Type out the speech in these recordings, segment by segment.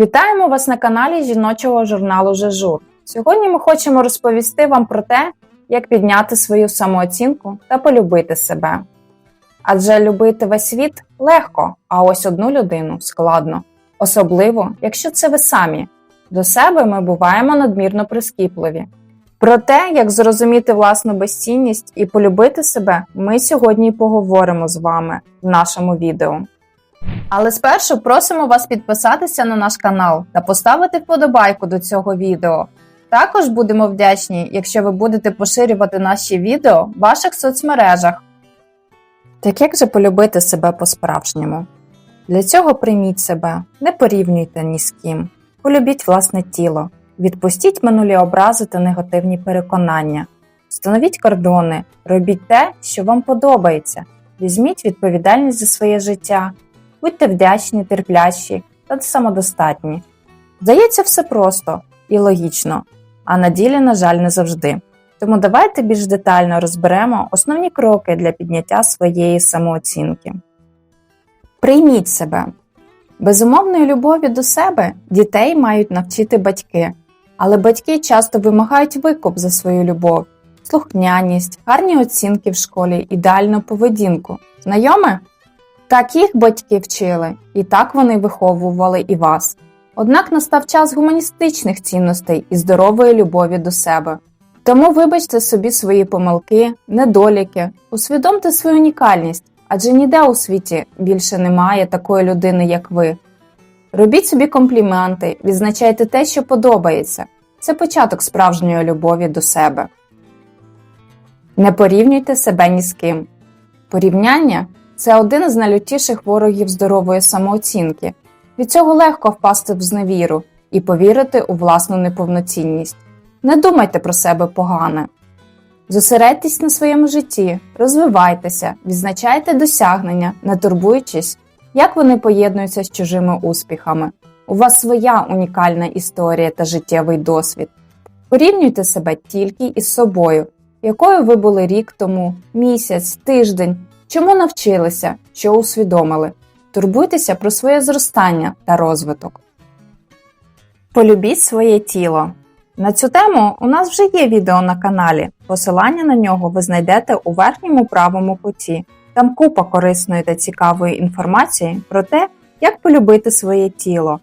Вітаємо вас на каналі жіночого журналу Жежур. Сьогодні ми хочемо розповісти вам про те, як підняти свою самооцінку та полюбити себе. Адже любити весь світ легко, а ось одну людину складно, особливо, якщо це ви самі. До себе ми буваємо надмірно прискіпливі. Про те, як зрозуміти власну безцінність і полюбити себе, ми сьогодні поговоримо з вами в нашому відео. Але спершу просимо вас підписатися на наш канал та поставити вподобайку до цього відео. Також будемо вдячні, якщо ви будете поширювати наші відео в ваших соцмережах. Так як же полюбити себе по-справжньому? Для цього прийміть себе, не порівнюйте ні з ким. Полюбіть власне тіло, відпустіть минулі образи та негативні переконання, встановіть кордони, робіть те, що вам подобається, візьміть відповідальність за своє життя, будьте вдячні, терплячі та самодостатні. Здається, все просто і логічно, а на ділі, на жаль, не завжди. Тому давайте більш детально розберемо основні кроки для підняття своєї самооцінки. Прийміть себе. Безумовної любові до себе дітей мають навчити батьки, але батьки часто вимагають викуп за свою любов, слухняність, гарні оцінки в школі, ідеальну поведінку. Знайоме? Так їх батьки вчили, і так вони виховували і вас. Однак настав час гуманістичних цінностей і здорової любові до себе. Тому вибачте собі свої помилки, недоліки, усвідомте свою унікальність, адже ніде у світі більше немає такої людини, як ви. Робіть собі компліменти, відзначайте те, що подобається. Це початок справжньої любові до себе. Не порівнюйте себе ні з ким. Порівняння це один з найлютіших ворогів здорової самооцінки. Від цього легко впасти в зневіру і повірити у власну неповноцінність. Не думайте про себе погане. Зосередьтесь на своєму житті, розвивайтеся, відзначайте досягнення, не турбуючись, як вони поєднуються з чужими успіхами. У вас своя унікальна історія та життєвий досвід. Порівнюйте себе тільки із собою, якою ви були рік тому, місяць, тиждень, чому навчилися, що усвідомили. Турбуйтеся про своє зростання та розвиток. Полюбіть своє тіло. На цю тему у нас вже є відео на каналі. Посилання на нього ви знайдете у верхньому правому куті. Там купа корисної та цікавої інформації про те, як полюбити своє тіло.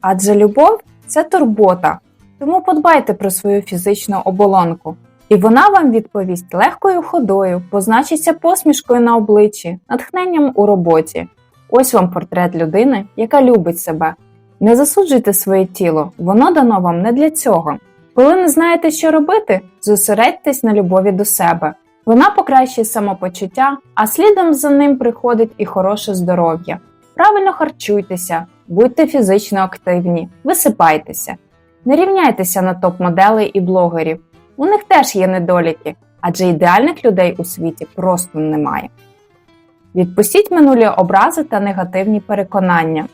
Адже любов це турбота, тому подбайте про свою фізичну оболонку, і вона вам відповість легкою ходою, позначиться посмішкою на обличчі, натхненням у роботі. Ось вам портрет людини, яка любить себе. Не засуджуйте своє тіло, воно дано вам не для цього. Коли не знаєте, що робити, зосередьтесь на любові до себе. Вона покращує самопочуття, а слідом за ним приходить і хороше здоров'я. Правильно харчуйтеся, будьте фізично активні, висипайтеся. Не рівняйтеся на топ-моделей і блогерів. У них теж є недоліки, адже ідеальних людей у світі просто немає. Відпустіть минулі образи та негативні переконання.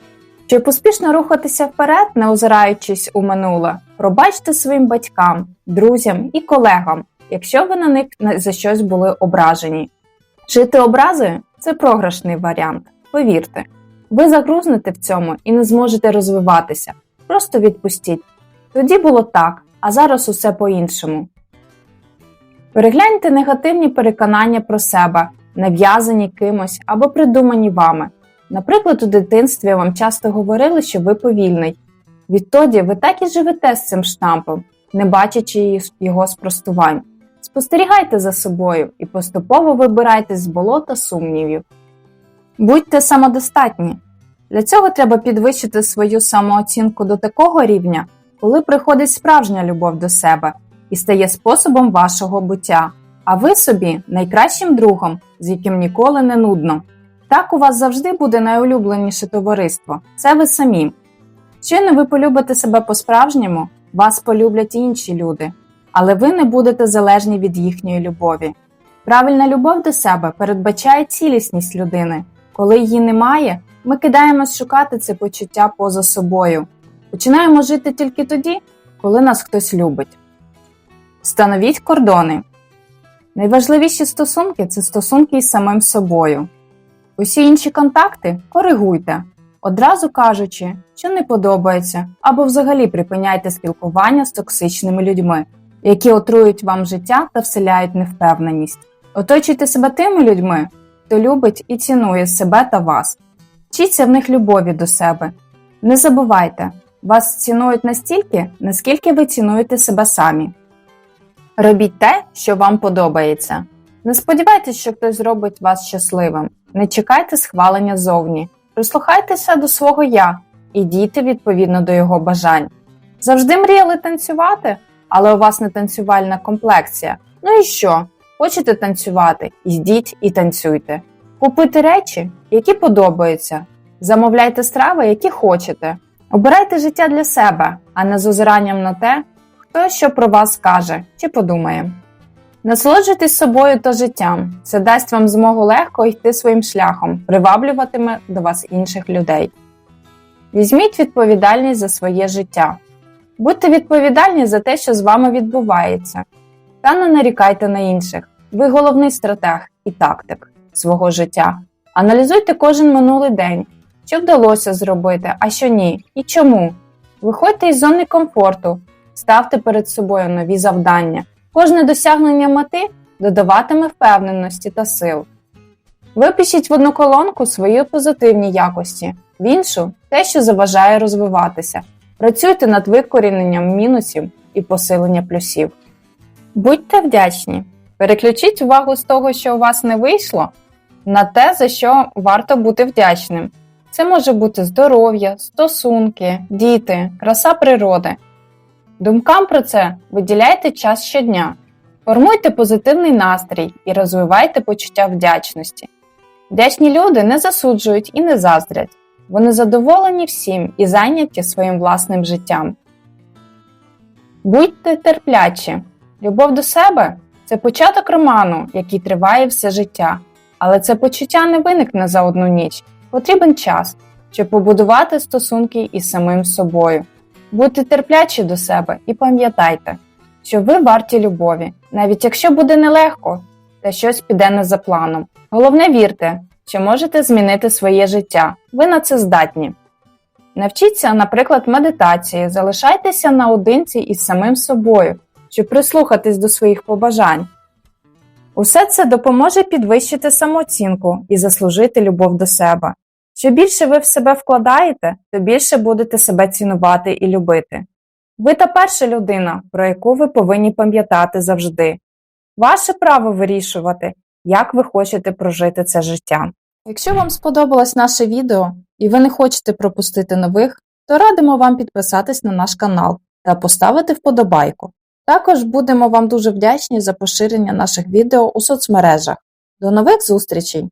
Щоб успішно рухатися вперед, не озираючись у минуле, пробачте своїм батькам, друзям і колегам, якщо ви на них за щось були ображені. Жити образи це програшний варіант, повірте. Ви загрузнете в цьому і не зможете розвиватися. Просто відпустіть. Тоді було так, а зараз усе по-іншому. Перегляньте негативні переконання про себе, нав'язані кимось або придумані вами. Наприклад, у дитинстві вам часто говорили, що ви повільний. Відтоді ви так і живете з цим штампом, не бачачи його спростувань. Спостерігайте за собою і поступово вибирайте з болота сумнівів. Будьте самодостатні. Для цього треба підвищити свою самооцінку до такого рівня, коли приходить справжня любов до себе і стає способом вашого буття, а ви собі найкращим другом, з яким ніколи не нудно. Так у вас завжди буде найулюбленіше товариство це ви самі. Щойно ви полюбите себе по-справжньому, вас полюблять інші люди, але ви не будете залежні від їхньої любові. Правильна любов до себе передбачає цілісність людини. Коли її немає, ми кидаємось шукати це почуття поза собою. Починаємо жити тільки тоді, коли нас хтось любить. Встановіть кордони. Найважливіші стосунки це стосунки із самим собою. Усі інші контакти коригуйте. одразу кажучи, що не подобається, або взагалі припиняйте спілкування з токсичними людьми, які отрують вам життя та вселяють невпевненість. Оточуйте себе тими людьми, хто любить і цінує себе та вас. Вчіться в них любові до себе. Не забувайте, вас цінують настільки, наскільки ви цінуєте себе самі. Робіть те, що вам подобається. Не сподівайтеся, що хтось зробить вас щасливим. Не чекайте схвалення зовні. Прислухайтеся до свого я і дійте відповідно до його бажань. Завжди мріяли танцювати, але у вас не танцювальна комплекція. Ну і що? Хочете танцювати? Йдіть і танцюйте. Купуйте речі, які подобаються. Замовляйте страви, які хочете. Обирайте життя для себе, а не з озиранням на те, хто що про вас скаже чи подумає. Насолоджуйтесь собою та життям. Це дасть вам змогу легко йти своїм шляхом, приваблюватиме до вас інших людей. Візьміть відповідальність за своє життя. Будьте відповідальні за те, що з вами відбувається, та не нарікайте на інших. Ви головний стратег і тактик свого життя. Аналізуйте кожен минулий день, що вдалося зробити, а що ні, і чому. Виходьте із зони комфорту, ставте перед собою нові завдання. Кожне досягнення мети додаватиме впевненості та сил. Випишіть в одну колонку свої позитивні якості, в іншу те, що заважає розвиватися. Працюйте над викоріненням мінусів і посилення плюсів. Будьте вдячні. Переключіть увагу з того, що у вас не вийшло, на те, за що варто бути вдячним. Це може бути здоров'я, стосунки, діти, краса природи. Думкам про це виділяйте час щодня. Формуйте позитивний настрій і розвивайте почуття вдячності. Вдячні люди не засуджують і не заздрять. Вони задоволені всім і зайняті своїм власним життям. Будьте терплячі. Любов до себе це початок роману, який триває все життя. Але це почуття не виникне за одну ніч. Потрібен час, щоб побудувати стосунки із самим собою. Будьте терплячі до себе і пам'ятайте, що ви варті любові, навіть якщо буде нелегко та щось піде не за планом. Головне вірте, що можете змінити своє життя. Ви на це здатні. Навчіться, наприклад, медитації, залишайтеся наодинці із самим собою, щоб прислухатись до своїх побажань. Усе це допоможе підвищити самооцінку і заслужити любов до себе. Що більше ви в себе вкладаєте, то більше будете себе цінувати і любити. Ви та перша людина, про яку ви повинні пам'ятати завжди. Ваше право вирішувати, як ви хочете прожити це життя. Якщо вам сподобалось наше відео і ви не хочете пропустити нових, то радимо вам підписатись на наш канал та поставити вподобайку. Також будемо вам дуже вдячні за поширення наших відео у соцмережах. До нових зустрічей!